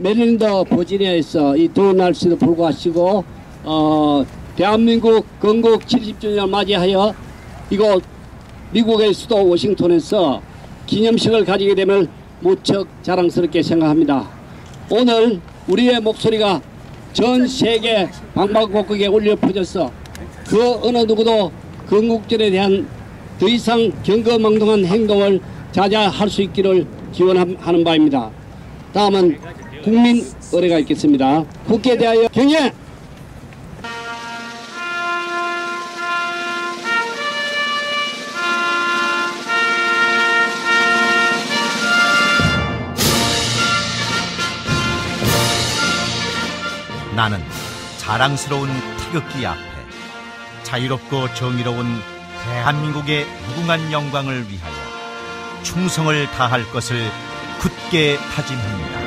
메릴랜드 버지니아에서 이 더운 날씨도 불구하시고 어, 대한민국 건국 70주년을 맞이하여 이곳 미국의 수도 워싱턴에서 기념식을 가지게 되면 무척 자랑스럽게 생각합니다. 오늘 우리의 목소리가 전 세계 방방곡곡에 울려 퍼져서 그 어느 누구도 건국절에 대한 더 이상 경거망동한 행동을 자제할 수 있기를 기원하는 바입니다. 다음은 국민 의례가 있겠습니다. 국회에 대하여 경례! 나는 자랑스러운 태극기 앞에 자유롭고 정의로운 대한민국의 무궁한 영광을 위하여 충성을 다할 것을 굳게 다짐합니다.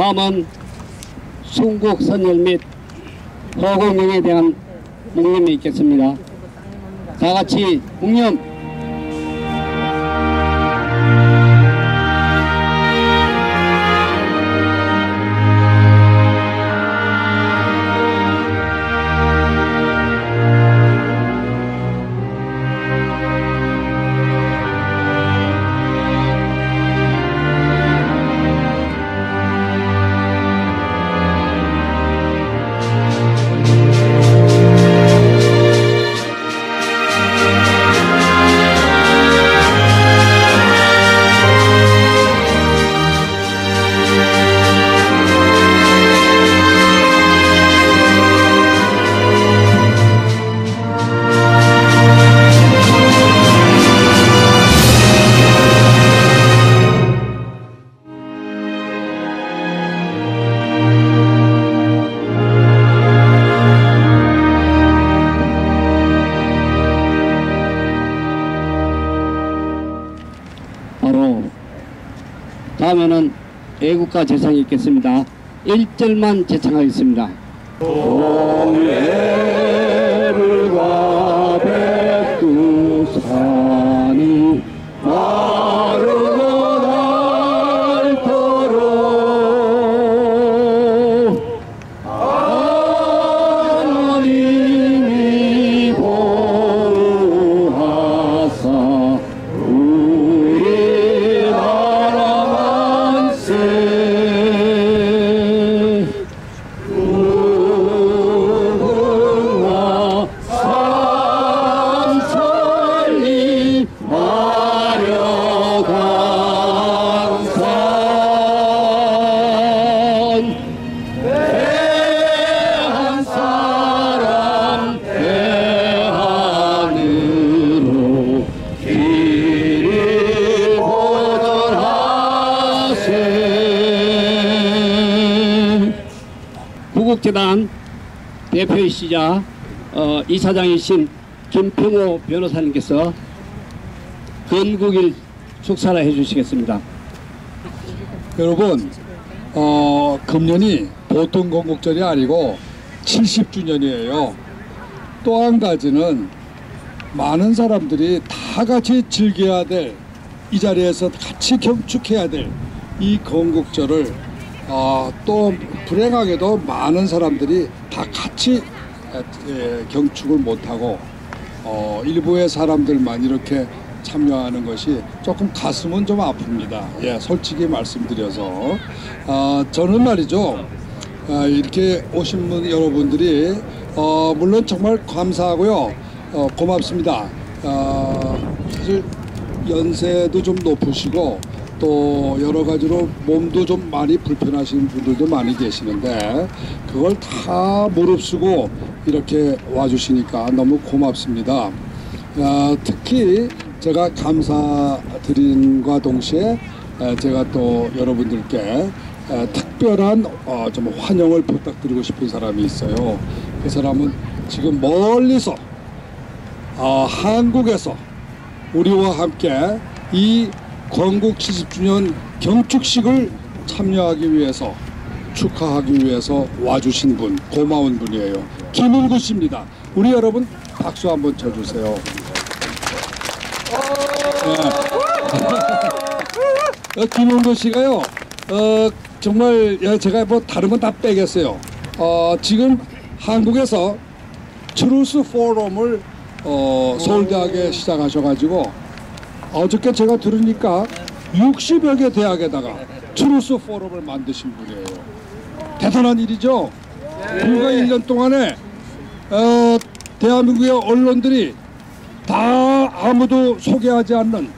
다음은 순국 선열 및 허공영에 대한 묵념이 있겠습니다. 다 같이 묵념 바로 다음에는 애국가 재상이 있겠습니다. 1절만 재창하겠습니다. 동해 구국재단 대표이시자 어, 이사장이신 김평호 변호사님께서 건국일 축사를 해주시겠습니다. 여러분, 어, 금년이 보통 건국절이 아니고 70주년이에요. 또 한 가지는 많은 사람들이 다 같이 즐겨야 될, 이 자리에서 같이 경축해야 될 이 건국절을 어, 또 불행하게도 많은 사람들이 다 같이 에, 경축을 못하고 어, 일부의 사람들만 이렇게 참여하는 것이 조금 가슴은 좀 아픕니다. 예, 솔직히 말씀드려서 아, 저는 말이죠. 아, 이렇게 오신 분 여러분들이 어, 물론 정말 감사하고요. 어, 고맙습니다. 아, 사실 연세도 좀 높으시고 또 여러 가지로 몸도 좀 많이 불편하신 분들도 많이 계시는데 그걸 다 무릅쓰고 이렇게 와주시니까 너무 고맙습니다. 아, 특히 제가 감사드린과 동시에 에, 제가 또 여러분들께 에, 특별한 어, 좀 환영을 부탁드리고 싶은 사람이 있어요. 그 사람은 지금 멀리서 어, 한국에서 우리와 함께 이 건국 70주년 경축식을 참여하기 위해서 축하하기 위해서 와주신 분 고마운 분이에요. 김은구 씨입니다. 우리 여러분 박수 한번 쳐주세요. 네. 어, 김은구 씨가요. 어, 정말 예, 제가 뭐 다른 건 다 빼겠어요. 어, 지금 한국에서 트루스 포럼을 어, 서울대학에 시작하셔가지고 어저께 제가 들으니까 60여 개 대학에다가 트루스 포럼을 만드신 분이에요. 대단한 일이죠. 불과 1년 동안에 어, 대한민국의 언론들이 다 아무도 소개하지 않는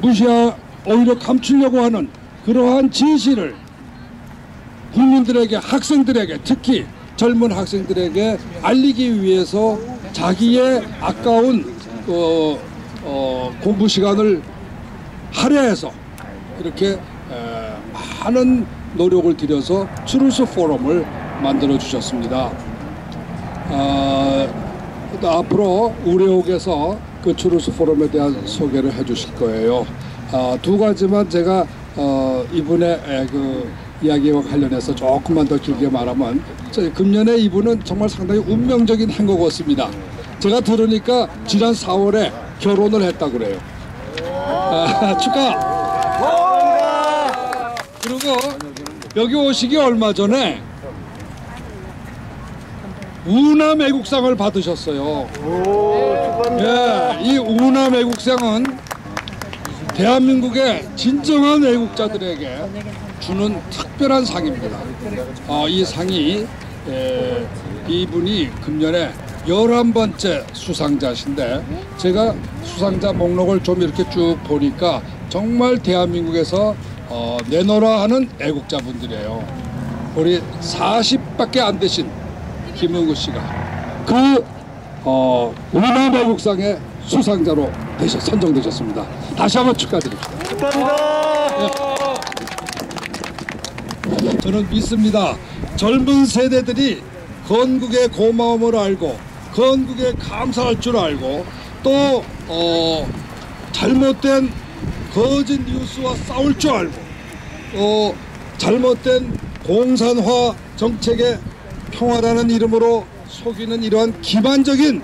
무시하 오히려 감추려고 하는 그러한 진실을 국민들에게 학생들에게 특히 젊은 학생들에게 알리기 위해서 자기의 아까운 어, 어, 공부 시간을 할애해서 이렇게 에, 많은 노력을 들여서 트루스 포럼을 만들어 주셨습니다. 아, 또 앞으로 우레옥에서 그 트루스 포럼에 대한 소개를 해 주실 거예요. 아, 두 가지만 제가 어, 이분의 에, 그 이야기와 관련해서 조금만 더 길게 말하면 저 금년에 이분은 정말 상당히 운명적인 행거였습니다. 제가 들으니까 지난 4월에 결혼을 했다 그래요. 아, 축하. 그리고 여기 오시기 얼마 전에 우남 애국상을 받으셨어요. 예, 이 우남 애국상은 대한민국의 진정한 애국자들에게 주는 특별한 상입니다. 어, 이 상이 에, 이분이 금년에 11번째 수상자신데 제가 수상자 목록을 좀 이렇게 쭉 보니까 정말 대한민국에서 어, 내놓으라 하는 애국자분들이에요. 우리 40밖에 안 되신 김은구 씨가 그 어, 우남 애국상의 수상자로 되셔 선정되셨습니다. 다시 한번 축하드립니다. 저는 믿습니다. 젊은 세대들이 건국의 고마움을 알고 건국에 감사할 줄 알고 또 어, 잘못된 거짓 뉴스와 싸울 줄 알고 또 잘못된 공산화 정책의 평화라는 이름으로 속이는 이러한 기반적인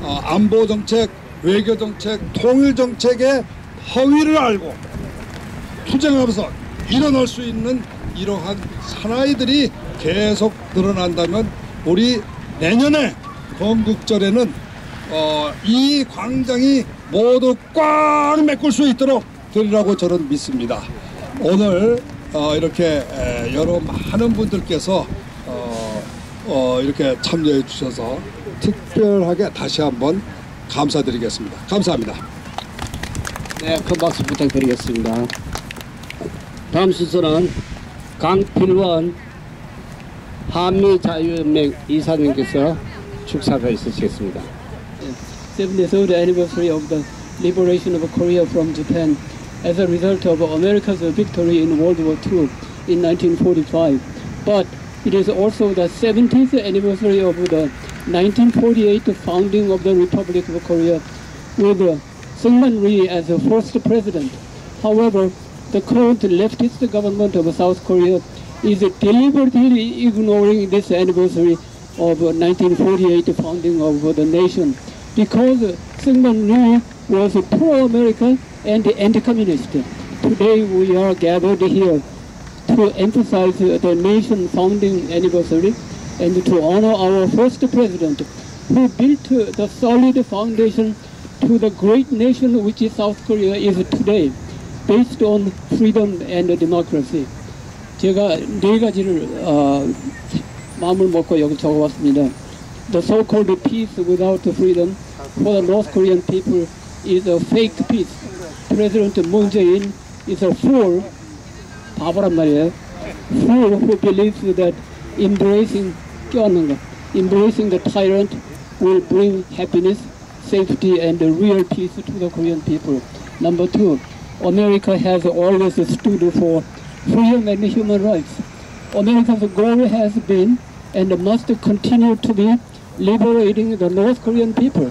어, 안보 정책, 외교 정책, 통일 정책의 허위를 알고 투쟁하면서 일어날 수 있는 이러한 사나이들이 계속 늘어난다면 우리 내년에 건국절에는 어, 이 광장이 모두 꽉 메꿀 수 있도록 되리라고 저는 믿습니다. 오늘 어, 이렇게 에, 여러 많은 분들께서 어, 어, 이렇게 참여해 주셔서 특별하게 다시 한번 감사드리겠습니다. 감사합니다. 네, 큰 박수 부탁드리겠습니다. 다음 순서는 강필원 한미자유연맹 이사님께서 축사가 있으시겠습니다. 70th anniversary of the liberation of Korea from Japan as a result of America's victory in World War II in 1945. But it is also the 70th anniversary of the 1948 founding of the Republic of Korea with uh, Syngman Rhee as the first president. However, the current leftist government of South Korea is deliberately ignoring this anniversary of 1948 founding of the nation because Syngman Rhee was pro-American and anti-communist. Today we are gathered here to emphasize the nation founding anniversary and to honor our first president who built the solid foundation to the great nation which South Korea is today based on freedom and democracy. 제가 네 가지를 어, 마음을 먹고 여기 적어봤습니다. The so-called peace without freedom for the North Korean people is a fake peace. President Moon Jae-in is a fool, 바보란 말이에요. Fool who believes that embracing 껴안는 것, embracing the tyrant will bring happiness, safety, and real peace to the Korean people. Number two, America has always stood for freedom and human rights. America's goal has been and must continue to be liberating the North Korean people,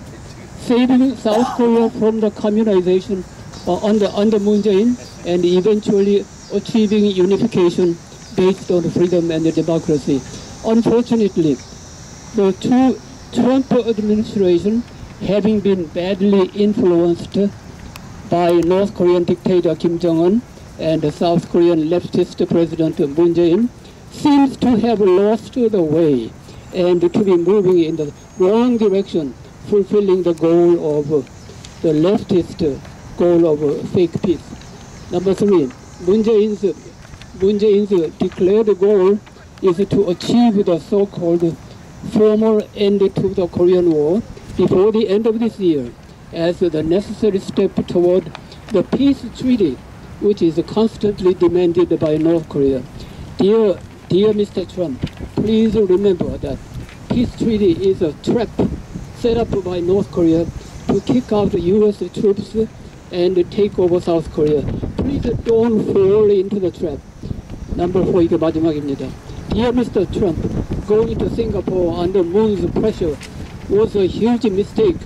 saving South Korea from the communization uh, under, under Moon Jae-in, and eventually achieving unification based on freedom and democracy. Unfortunately, the two Trump administration, having been badly influenced by North Korean dictator Kim Jong-un and the South Korean leftist President Moon Jae-in, seems to have lost the way and to be moving in the wrong direction, fulfilling the goal of the leftist goal of fake peace. Number three, Moon Jae-in's, Moon Jae-in's declared goal is to achieve the so-called formal end to the Korean War before the end of this year as the necessary step toward the peace treaty which is constantly demanded by North Korea. Dear, dear Mr. Trump, please remember that peace treaty is a trap set up by North Korea to kick out U.S. troops and take over South Korea. Please don't fall into the trap. Number four, 이게 마지막입니다. Dear Mr. Trump, going to Singapore under Moon's pressure was a huge mistake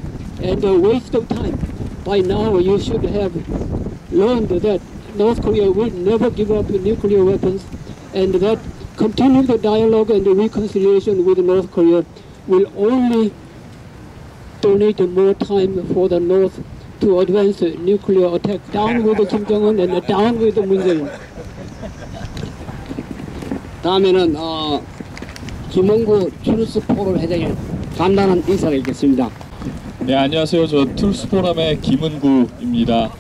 and a waste of time. By now, you should have learned that North Korea will never give up nuclear weapons and that continuing the dialogue and the reconciliation with North Korea will only donate more time for the North to advance nuclear attack. Down with Kim Jong-un and down with Jae-in. 다음에는 어, 김원구 트루스 포럼 회장의 간단한 인사를 읽겠습니다. 네, 안녕하세요. 저 툴스 포럼의 김은구입니다.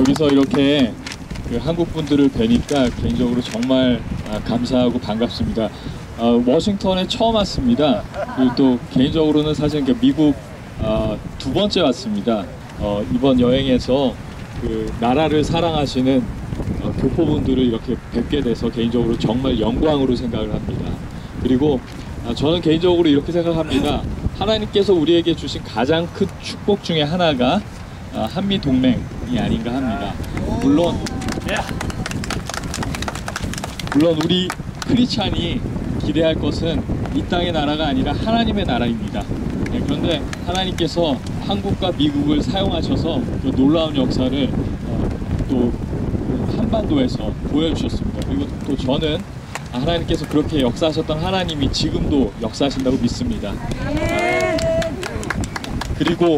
여기서 이렇게 그 한국 분들을 뵈니까 개인적으로 정말 아, 감사하고 반갑습니다. 어, 워싱턴에 처음 왔습니다. 그리고 또 개인적으로는 사실 그 미국 아, 두 번째 왔습니다. 어, 이번 여행에서 그 나라를 사랑하시는 어, 교포분들을 이렇게 뵙게 돼서 개인적으로 정말 영광으로 생각을 합니다. 그리고 아, 저는 개인적으로 이렇게 생각합니다. 하나님께서 우리에게 주신 가장 큰 축복 중에 하나가 아, 한미 동맹이 아닌가 합니다. 물론 물론 우리 크리스찬이 기대할 것은 이 땅의 나라가 아니라 하나님의 나라입니다. 네, 그런데 하나님께서 한국과 미국을 사용하셔서 그 놀라운 역사를 어, 또 한반도에서 보여주셨습니다. 그리고 또 저는 하나님께서 그렇게 역사하셨던 하나님이 지금도 역사하신다고 믿습니다. 그리고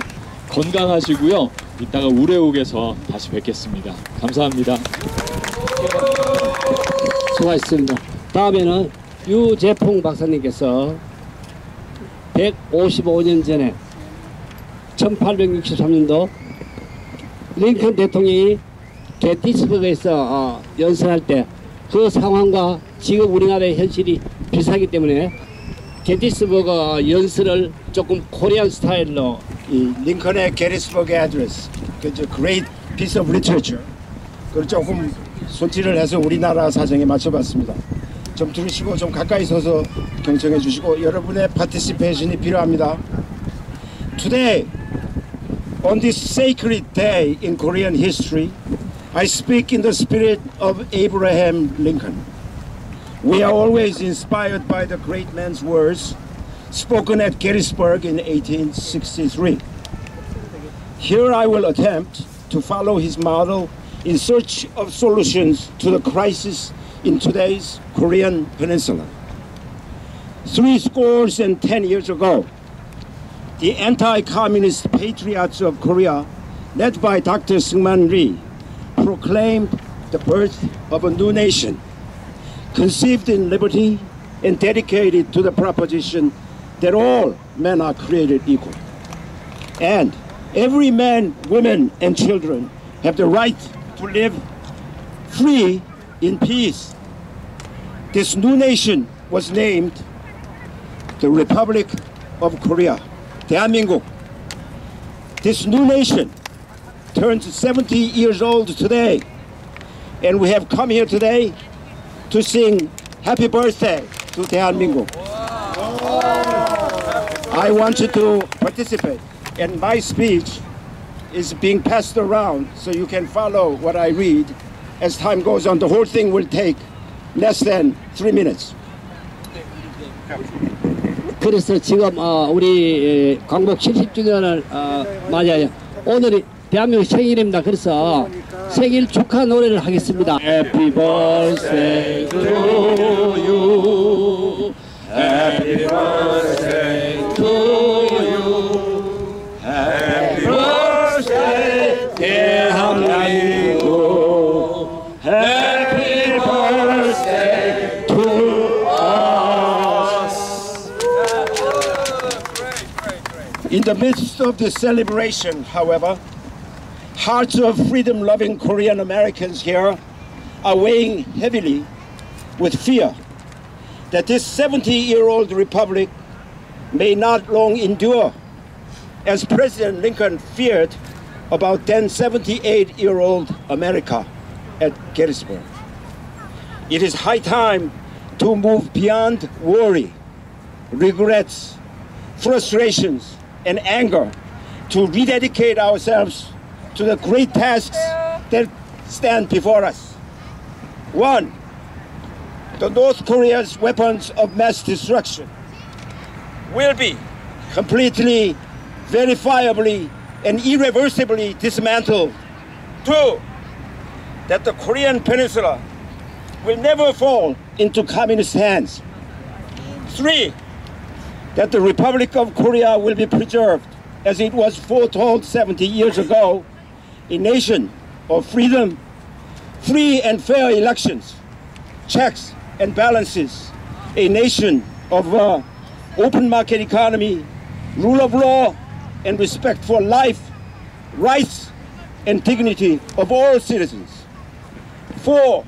건강하시고요. 이따가 우레옥에서 다시 뵙겠습니다. 감사합니다. 수고하셨습니다. 다음에는 유재풍 박사님께서 155년 전에 1863년도 링컨 대통령이 게티스버그에서 어, 연설할 때 그 상황과 지금 우리나라의 현실이 비슷하기 때문에 게티스버그 연설을 조금 코리안 스타일로 이 링컨의 게리스버그 애드레스 그저 great piece of literature 그걸 조금 손질을 해서 우리나라 사정에 맞춰봤습니다. 좀 들으시고 좀 가까이 서서 경청해 주시고 여러분의 파티시페이션이 필요합니다. Today, on this sacred day in Korean history, I speak in the spirit of Abraham Lincoln. We are always inspired by the great man's words spoken at Gettysburg in 1863. Here I will attempt to follow his model in search of solutions to the crisis in today's Korean Peninsula. Three scores and ten years ago, the anti-communist patriots of Korea, led by Dr. Syngman Rhee, proclaimed the birth of a new nation, conceived in liberty and dedicated to the proposition that all men are created equal. And every man, woman, and children have the right to live free in peace. This new nation was named the Republic of Korea, 대한민국. This new nation turns 70 years old today, and we have come here today to sing happy birthday to 대한민국. I want you to participate, and my speech is being passed around so you can follow what I read. As time goes on, the whole thing will take less than three minutes. 그래서 지금 어, 우리 광복 70주년을 어, 맞아요. 오늘이 대한민국 생일입니다. 그래서 생일 축하 노래를 하겠습니다. Happy birthday to you. Happy birthday to you. Happy birthday, dear. Happy birthday to us. In the midst of this celebration, however, hearts of freedom-loving Korean Americans here are weighing heavily with fear that this 70-year-old republic may not long endure as President Lincoln feared about then 78 year old America at Gettysburg. It is high time to move beyond worry, regrets, frustrations, and anger to rededicate ourselves to the great tasks that stand before us. One, the North Korea's weapons of mass destruction will be completely, verifiably, and irreversibly dismantled. Two, that the Korean Peninsula will never fall into communist hands. Three, that the Republic of Korea will be preserved as it was foretold 70 years ago, a nation of freedom, free and fair elections, checks and balances, a nation of uh, open market economy, rule of law, and respect for life, rights, and dignity of all citizens. Four,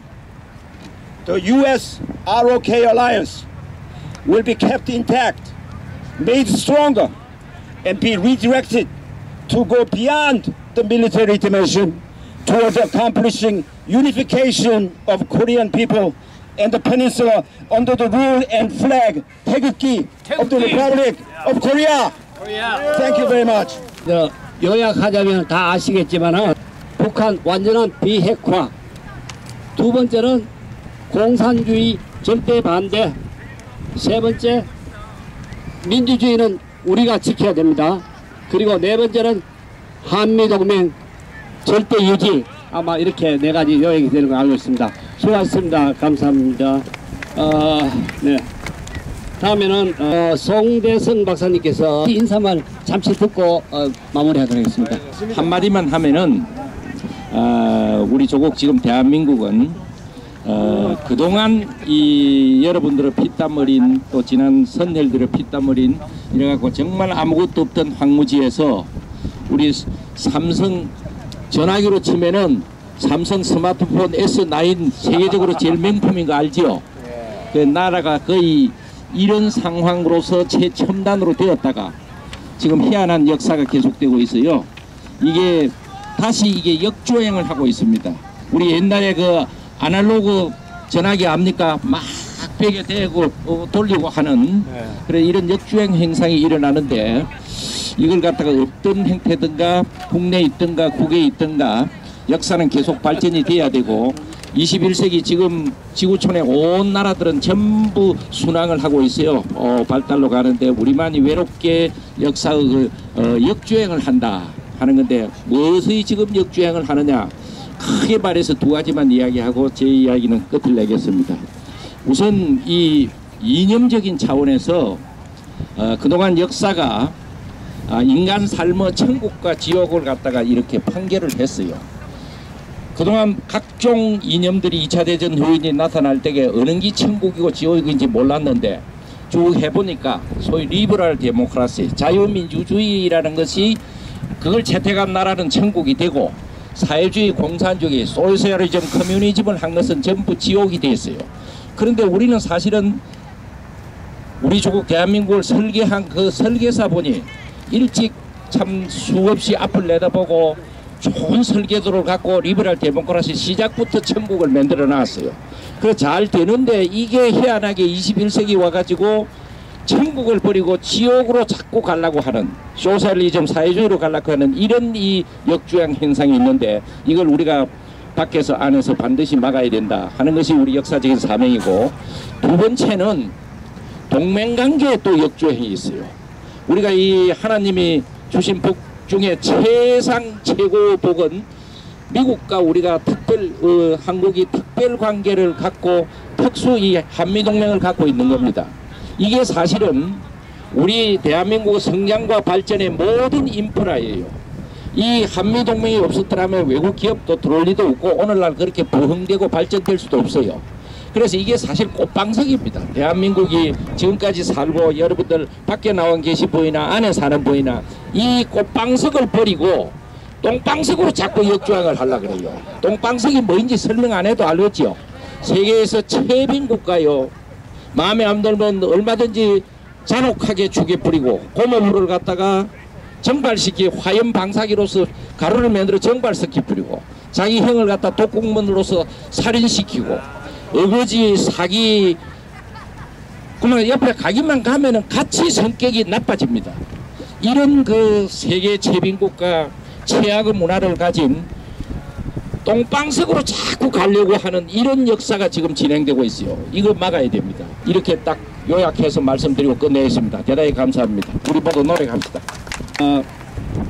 the U.S. ROK alliance will be kept intact, made stronger, and be redirected to go beyond the military dimension towards accomplishing unification of Korean people and the peninsula under the rule and flag 태극기 of the Republic of Korea. Thank you very much. 저, 요약하자면 다 아시겠지만은 북한 완전한 비핵화. 두 번째는 공산주의 절대 반대. 세 번째 민주주의는 우리가 지켜야 됩니다. 그리고 네 번째는 한미동맹 절대 유지. 아마 이렇게 네 가지 요약이 되는 걸 알고 있습니다. 수고하셨습니다. 감사합니다. 어, 네. 다음에는 어, 송대성 박사님께서 인사말 잠시 듣고 어, 마무리하도록 하겠습니다. 한마디만 하면은 어, 우리 조국 지금 대한민국은 어, 그동안 이 여러분들의 피땀 흘린 또 지난 선hel들의 피땀 흘린 이래갖고 정말 아무것도 없던 황무지에서 우리 삼성 전화기로 치면은 삼성 스마트폰 S9 세계적으로 제일 명품인 거 알지요? 그 나라가 거의 이런 상황으로서 최첨단으로 되었다가 지금 희한한 역사가 계속되고 있어요. 이게 다시 이게 역주행을 하고 있습니다. 우리 옛날에 그 아날로그 전화기 압니까? 막 벽에 대고 어, 돌리고 하는 그래 이런 역주행 행상이 일어나는데 이걸 갖다가 어떤 행태든가 국내에 있든가 국외에 있든가 역사는 계속 발전이 돼야 되고 21세기 지금 지구촌의 온 나라들은 전부 순항을 하고 있어요. 어, 발달로 가는데 우리만이 외롭게 역사의 그, 어, 역주행을 한다 하는 건데 무엇의 지금 역주행을 하느냐 크게 말해서 두 가지만 이야기하고 제 이야기는 끝을 내겠습니다. 우선 이 이념적인 차원에서 어, 그동안 역사가 아, 인간 삶의 천국과 지옥을 갖다가 이렇게 판결을 했어요. 그동안 각종 이념들이 2차 대전 후인이 나타날 때에 어느 게 천국이고 지옥인지 몰랐는데 쭉 해보니까 소위 리버럴 데모크라시 자유민주주의라는 것이 그걸 채택한 나라는 천국이 되고 사회주의 공산주의 소셜리즘 커뮤니즘을 한 것은 전부 지옥이 됐어요. 그런데 우리는 사실은 우리 조국 대한민국을 설계한 그 설계사분이 일찍 참 수없이 앞을 내다보고 좋은 설계도를 갖고 리버럴 데모크라시 시작부터 천국을 만들어 놨어요. 그래 잘 되는데 이게 희한하게 21세기 와가지고 천국을 버리고 지옥으로 자꾸 가려고 하는 소셜리즘 사회주의로 가려고 하는 이런 이 역주행 현상이 있는데 이걸 우리가 밖에서 안에서 반드시 막아야 된다 하는 것이 우리 역사적인 사명이고 두 번째는 동맹관계에 또 역주행이 있어요. 우리가 이 하나님이 주신 복 중에 최상 최고 복은 미국과 우리가 특별 어, 한국이 특별 관계를 갖고 특수 이 한미 동맹을 갖고 있는 겁니다. 이게 사실은 우리 대한민국 성장과 발전의 모든 인프라예요. 이 한미 동맹이 없었더라면 외국 기업도 들어올 리도 없고 오늘날 그렇게 부흥되고 발전될 수도 없어요. 그래서 이게 사실 꽃방석입니다. 대한민국이 지금까지 살고 여러분들 밖에 나와 계신 분이나 안에 사는 분이나 이 꽃방석을 버리고 똥방석으로 자꾸 역주행을 하려 그래요. 똥방석이 뭔지 설명 안 해도 알겠죠. 세계에서 최빈 국가요. 마음에 안 들면 얼마든지 잔혹하게 죽여 뿌리고 고모물을 갖다가 정발시키 화염 방사기로서 가루를 만들어 정발시키 뿌리고 자기 형을 갖다 독국문으로서 살인시키고 어거지 사기 그러면 옆에 가기만 가면은 같이 성격이 나빠집니다. 이런 그 세계 최빈국가 최악의 문화를 가진 똥방석으로 자꾸 가려고 하는 이런 역사가 지금 진행되고 있어요. 이거 막아야 됩니다. 이렇게 딱 요약해서 말씀드리고 끝내겠습니다. 대단히 감사합니다. 우리 모두 노력합시다. 어,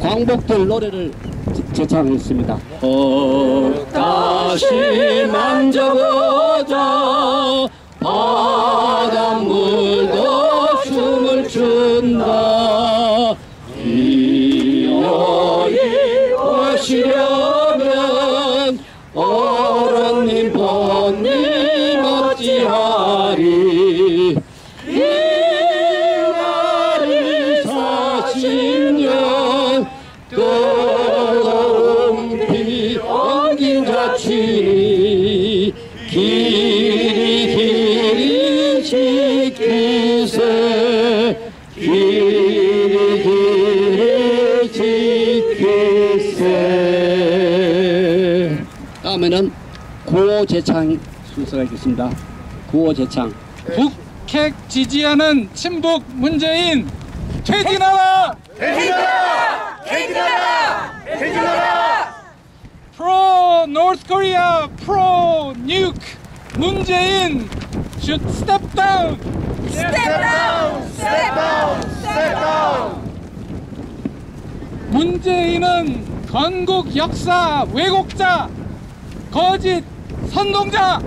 광복절 노래를 제- 제창했습니다. 어, 다시 만져보자 바닷물도 춤을 춘다 기어이 오시려면 어른님 본님 재창 순서가 있겠습니다 구호 재창 북핵 지지하는 친북 문재인 퇴진하라! 퇴진하라! 퇴진하라! 퇴진하라! Pro North Korea, pro nuke 문재인 should step down. 문재인은 건국 역사 왜곡자, 거짓 선동자.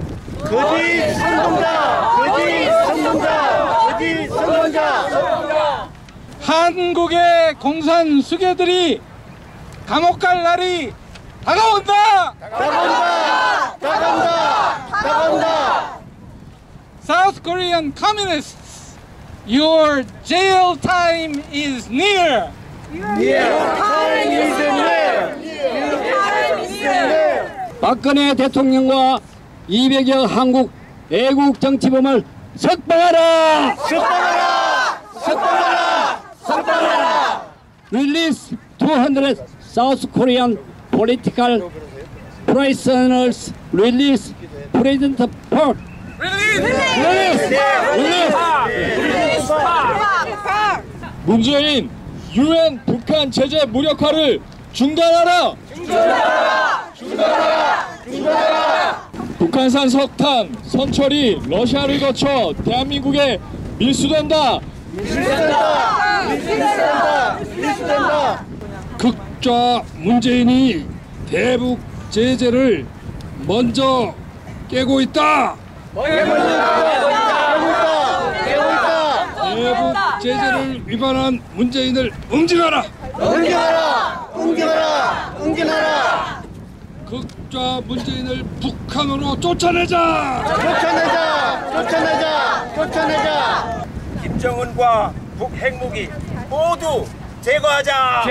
한국의 공산 수괴들이 감옥 갈 날이 다가온다. 다가온다. 다가온다. 다가온다. South Korean communists, your jail time is near. 박근혜 대통령과 200여 한국 애국 정치범을 석방하라! 석방하라! 석방하라! 석방하라! Release 200 South Korean political prisoners. Release President Park. Release! Release! 문재인 유엔 북한 제재 무력화를 중단하라. 북한산 석탄 선철이 러시아를 거쳐 대한민국에 밀수된다. 극좌 문재인이 대북 제재를 먼저 깨고 있다. 대북 제재를 위반한 문재인을 응징하라. 응징하라. 응징하라. 극좌 문재인을 북한으로 쫓아내자. 김정은과 북핵무기 모두 제거하자.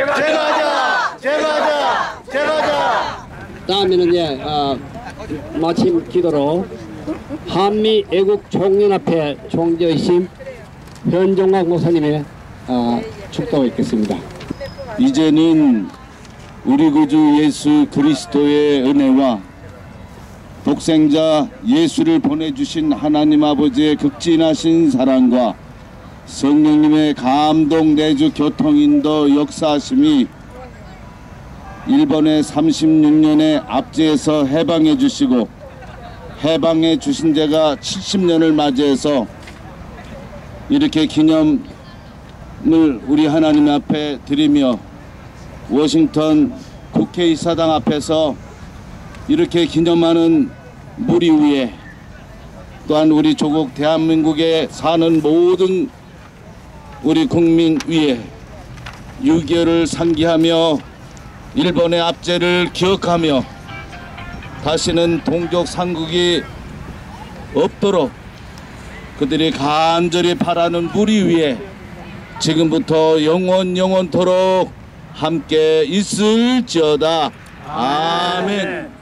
다음에는 예, 어, 마침 기도로 한미 애국 총연합회 총재이신 현종학 목사님의 어, 축도가 있겠습니다. 이제는 우리 구주 예수 그리스도의 은혜와 독생자 예수를 보내주신 하나님 아버지의 극진하신 사랑과 성령님의 감동 내주 교통인도 역사하심이 일본의 36년의 압제에서 해방해 주시고 해방해 주신 제가 70년을 맞이해서 이렇게 기념을 우리 하나님 앞에 드리며 워싱턴 국회의사당 앞에서 이렇게 기념하는 무리 위에 또한 우리 조국 대한민국에 사는 모든 우리 국민 위에 6.25를 상기하며 일본의 압제를 기억하며 다시는 동족 상국이 없도록 그들이 간절히 바라는 무리 위에 지금부터 영원 영원토록 함께 있을지어다. 아멘.